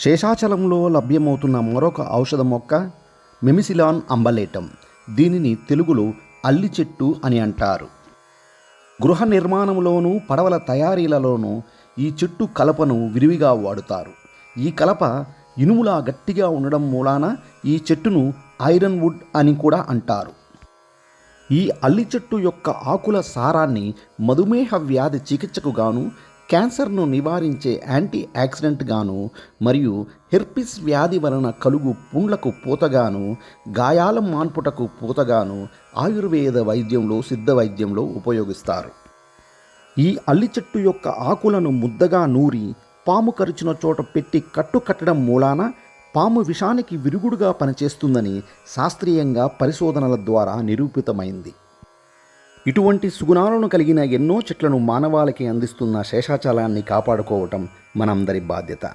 శేషాచలంలో లభ్యమవుతున్న మరొక ఔషధ మొక్క మెమిసిలాన్ అంబలేటం. దీనిని తెలుగులో అల్లి చెట్టు అని అంటారు. గృహ నిర్మాణంలోనూ పడవల తయారీలలోనూ ఈ చెట్టు కలపను విరివిగా వాడుతారు. ఈ కలప ఇనుములా గట్టిగా ఉండడం మూలాన ఈ చెట్టును ఐరన్ వుడ్ అని కూడా అంటారు. ఈ అల్లి చెట్టు యొక్క ఆకుల సారాన్ని మధుమేహ వ్యాధి చికిత్సకు గాను క్యాన్సర్ను నివారించే యాంటీ యాక్సిడెంట్ గాను మరియు హెర్పిస్ వ్యాధి వలన కలుగు పుండ్లకు పూతగాను గాయాల మాన్పుటకు పూతగాను ఆయుర్వేద వైద్యంలో సిద్ధ వైద్యంలో ఉపయోగిస్తారు. ఈ అల్లి చెట్టు యొక్క ఆకులను ముద్దగా నూరి పాము కరిచిన చోట పెట్టి కట్టు కట్టడం మూలాన పాము విషానికి విరుగుడుగా పనిచేస్తుందని శాస్త్రీయంగా పరిశోధనల ద్వారా నిరూపితమైంది. ఇటువంటి సుగుణాలను కలిగిన ఎన్నో చెట్లను మానవాళికి అందిస్తున్న శేషాచలాన్ని కాపాడుకోవటం మనందరి బాధ్యత.